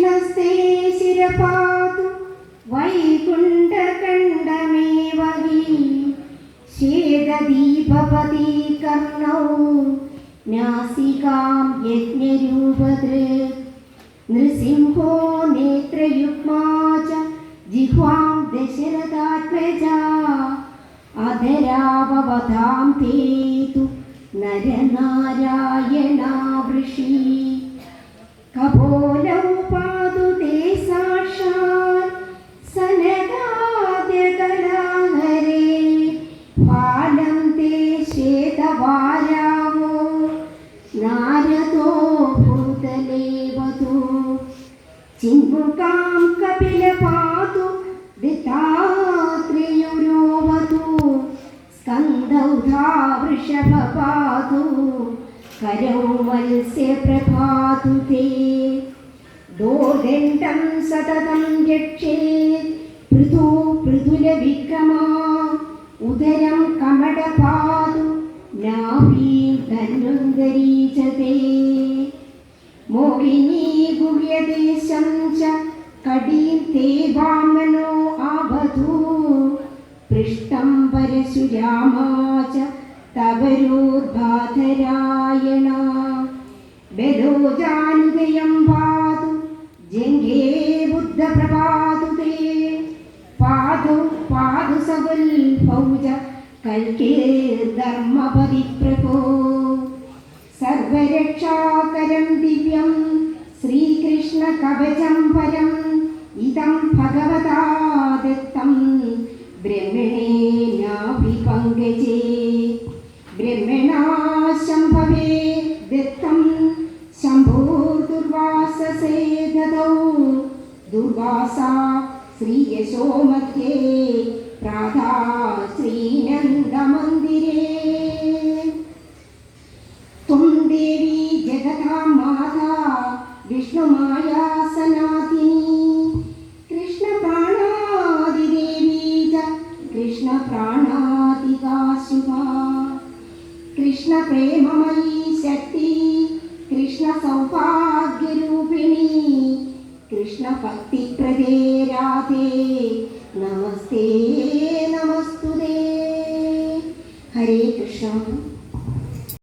കൃഷ്ണസ്തേ ശിരപാതു വൈകുണ്ഠകണ്ഠമേവ he ശ്വേതദീപപതി കർണൗ നാസികാം യജ്ഞരൂപദൃക് നൃസിംഹോ നേത്രയുഗ്മാ ച ജിഹ്വാം ദശരഥാത്മജാ. അധരാവവധാം തേതു നരനാരായണാ വൃഷി കപോലൗ పాడంతే శ్వేతవారావో నారదో భూతలేవతు చింబుకాం కపిల పాతు దితాత్రేయురోవతు స్కందౌధా వృషభ పాతు करौ वल्स्य प्रभातु ते दोदण्डं सततं यक्षे पृथु पृथुलविक्रमा ഉദരം കമടപാതു നാഭീം ധന്വന്തരീചതേ മോഹിനി ഗുഹ്യദേശം ച കടീം തേ വാമനോ ആവധൂ പൃഷ്ടം പരശുരാമാച തവരോർബാധരായണ. ബലോജാനുദയം പാതു ജംഘേ കാവൽ പൗജ കൽക്കേ ധർമ്മപതി പ്രഭോ സർവരക്ഷാകരം ദിവ്യം ശ്രീകൃഷ്ണ കവചം പരം ഇതം ഭഗവതാ ദത്തം ബ്രഹ്മണേ നാഭിപങ്കജേ ബ്രഹ്മണാ ശംഭവേ ദത്തം. ശംഭോ ദുർവാസസേ ദദൗ. ദുർവാസ ശ്രീയശോ മധ്യേ प्राधा श्रीनन्दमन्दिरे। त्वं देवी जगतां माता विष्णुमाया सनातिनी। कृष्णप्राणादिदेवी च कृष्णप्राणादिका शुभा कृष्णप्रेममयी शक्ति कृष्णसौभाग्यरूपिणी। कृष्णभक्तिप्रदे राधे നമസ്തേ നമസ്തുതേ. ഹരേ കൃഷ്ണ.